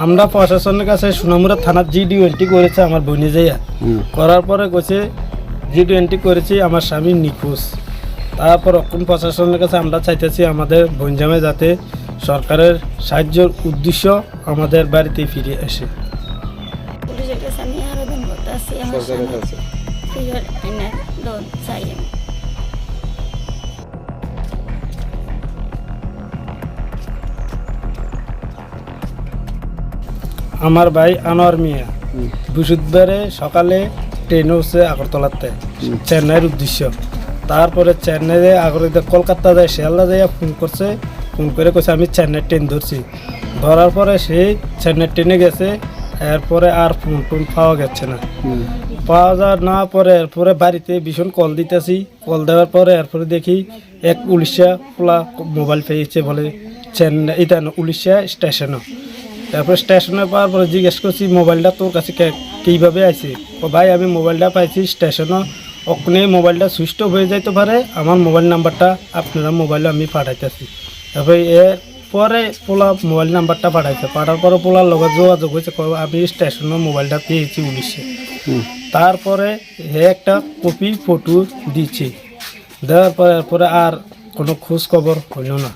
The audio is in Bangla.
আমরা প্রশাসনের কাছে সোনামুড়া থানার জিডি এন্ট্রি করেছে আমার বোনে যাইয়া। করার পরে কইছে জিডি এন্ট্রি করেছি আমার স্বামী নিখোঁজ। তারপর অক্ষম প্রশাসনের কাছে আমরা চাইতেছি আমাদের বনজামে যাতে সরকারের সাহায্যের উদ্দেশ্য আমাদের বাড়িতে ফিরে আসে। পুলিশের কাছে আমি আবেদন করতে আসছি আমার স্বামী আমার ভাই আনোয়ার মিয়া। বৃহস্পতিবারে সকালে ট্রেনে উঠছে আগরতলাতে চেন্নাইয়ের উদ্দেশ্য। তারপরে চেন্নাইয়ে আগরে কলকাতা যায় শিয়ালদা যাইয়া ফোন করছে ফোন করে কইছে আমি চেন্নাই ট্রেন ধরছি। ধরার পরে সেই চেন্নাই ট্রেনে গেছে এরপরে আর ফোন টোন পাওয়া যাচ্ছে না। পাওয়া যা না পরে এরপরে বাড়িতে ভীষণ কল দিতেছি। কল দেওয়ার পরে এরপরে দেখি এক উড়িষ্যা খোলা মোবাইল পেয়েছে বলে চেন্নাই এটা উড়িষ্যা স্টেশনও তারপর স্টেশনে পাওয়ার পরে জিজ্ঞেস করছি মোবাইলটা তোর কাছে কীভাবে ও ভাই আমি মোবাইলটা পাইছি স্টেশনও ওখানে মোবাইলটা সুইচ অফ হয়ে যাইতে পারে। আমার মোবাইল নাম্বারটা আপনারা মোবাইলে আমি পাঠাইতেছি। তারপরে এর পরে পোলা মোবাইল নাম্বারটা পাঠাইছে। পাঠার পরে পোলার লগত যোগাযোগ হয়েছে আমি স্টেশনে মোবাইলটা পেয়েছি উনিশে। তারপরে হে একটা কপি ফটো দিচ্ছে দেওয়ার পরে এরপরে আর কোনো খোঁজ খবর হইল না।